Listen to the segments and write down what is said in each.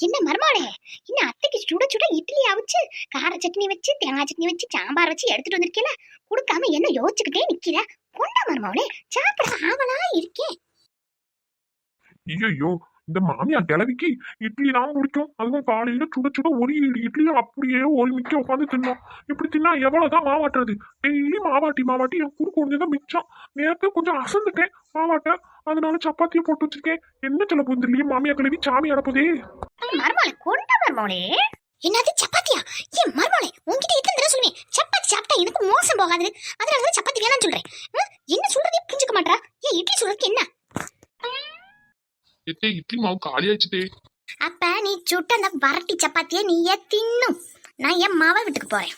என்ன மருமாளே என்ன அத்தைக்கு சுட சுட இட்லி அவிச்சு கார சட்னி வச்சு தேங்காய் சட்னி வச்சு சாம்பார் வச்சு எடுத்துட்டு வந்திருக்கேல? கொடுக்காம என்ன யோசிச்சுக்கிட்டே நிக்கிற? பொண்ணா மருமாவளே சாப்பிட ஆவலா இருக்கேன் ஐயோ இந்த மாமியா கிளவிக்கு இட்லி தான் பிடிக்கும். அதுவும் காலையில சுட சுட ஒரு இட்லியை அப்படியே ஒரு மிக்க உட்காந்து தின்னோம். இப்படி தின்னா எவ்வளவுதான் மாவாட்டுறது? டெய்லி மாவாட்டி மாவாட்டி என் குறுக்கு ஒண்ணுதான் மிச்சம். நேரத்து கொஞ்சம் அசந்துட்டேன் மாவாட்ட. அதனால சப்பாத்தியை போட்டு வச்சிருக்கேன். என்ன சொல்ல போகுது மாமியா கிளவி சாமி அடப்புதே. மருமாளே கொண்டா மருமாவளே என்னது சப்பாத்தியா? ஏன் மருமாளே உன்கிட்ட எத்தனை தடவை சொல்லுவேன். சப்பாத்தி சாப்பிட்டா எனக்கு மோசம் போகாது. அதனால தான் சப்பாத்தி வேணாம்னு சொல்றேன். என்ன சொல்றதே புரிஞ்சுக்க மாட்டா ஏன் இட்லி சொல்றதுக்கு என்ன? எத்தே இட்லி மாவு காலி ஆயிடுச்சுட்டே அப்ப நீ சுட்ட அந்த வரட்டி சப்பாத்தியை நீயே தின்னும் நான் என் மாவை வீட்டுக்கு போறேன்.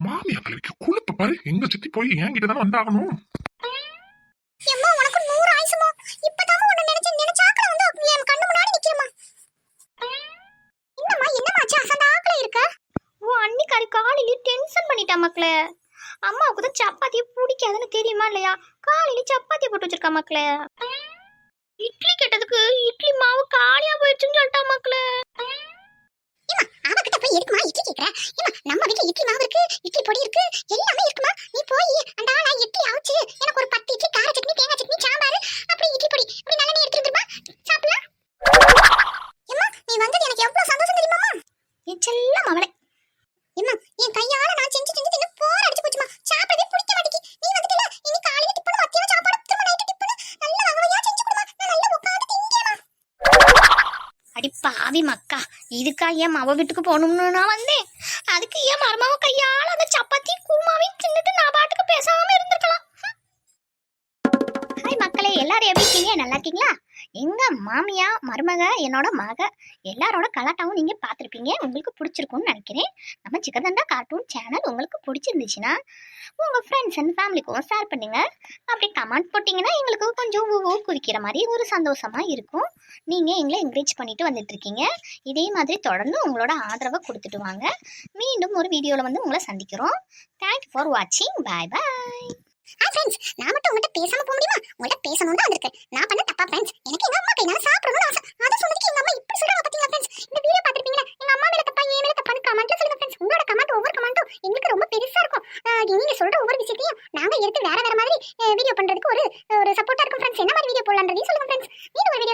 மாமியா குழுப்ப பாரு. எங்க சுத்தி போய் என்கிட்ட தானே வந்தாகணும்? ஓ காலையில டென்ஷன் பண்ணிட்டா மக்களே. அம்மாவுக்கு தான் சப்பாத்தி பிடிக்காதுன்னு தெரியுமா இல்லையா? காலையில சப்பாத்தி போட்டு வச்சிருக்கா மக்களே. இட்லி கேட்டதுக்கு இட்லி மாவு காலியா போயிடுச்சுன்னு சொல்லிட்டா மக்களே. நம்ம வீட்டுல இட்லி பாவி மக்கா இதுக்கா ஏன் மவ வீட்டுக்கு போகணும்னு நான் வந்தேன். அதுக்கு ஏன் மருமாவ கையால் அந்த சப்பாத்தி குருமாவையும் தின்னுட்டு நான் பாட்டுக்கு பேசாம இருந்திருக்கலாம். ஹாய் மக்களே எல்லாரும் எப்படி இருக்கீங்க? நல்லா இருக்கீங்களா? எங்க மாமியா மருமக என்னோட மக எல்லாரோட கலாட்டாவும் நீங்க பார்த்துருப்பீங்க. உங்களுக்கு பிடிச்சிருக்கும்னு நினைக்கிறேன். நம்ம சிக்கதண்டா கார்ட்டூன் சேனல் உங்களுக்கு பிடிச்சிருந்துச்சுன்னா உங்க ஃப்ரெண்ட்ஸ் அண்ட் ஃபேமிலிக்கும் ஷேர் பண்ணுங்க. அப்படி கமெண்ட் போட்டிங்கன்னா எங்களுக்கு கொஞ்சம் ஊ குறிக்கிற மாதிரி ஒரு சந்தோஷமா இருக்கும். நீங்க எங்களை என்கரேஜ் பண்ணிட்டு வந்துட்டு இருக்கீங்க இதே மாதிரி தொடர்ந்து உங்களோட ஆதரவை கொடுத்துட்டு வாங்க. மீண்டும் ஒரு வீடியோவில் வந்து உங்களை சந்திக்கிறோம். தேங்க்யூ ஃபார் வாட்சிங் பாய் பாய் ஹாய் ஃப்ரெண்ட்ஸ் நான் மட்டும் உங்கள்கிட்ட பேசாமல் போக முடியுமா? உங்கள்கிட்ட பேசணும்னு தான் வந்திருக்கேன். நான் ரொம்ப பெருசா இருக்கும். ஆஹ் நீங்க சொல்ற ஒவ்வொரு விஷயத்தையும் நாங்க எடுத்து வேற வேற மாதிரி வீடியோ பண்றதுக்கு ஒரு ஒரு சப்போர்ட்டா இருக்கும் ஃப்ரெண்ட்ஸ் என்ன மாதிரி வீடியோ போடலான்றதையும் சொல்லுங்க ஃப்ரெண்ட்ஸ் மீண்டும் ஒரு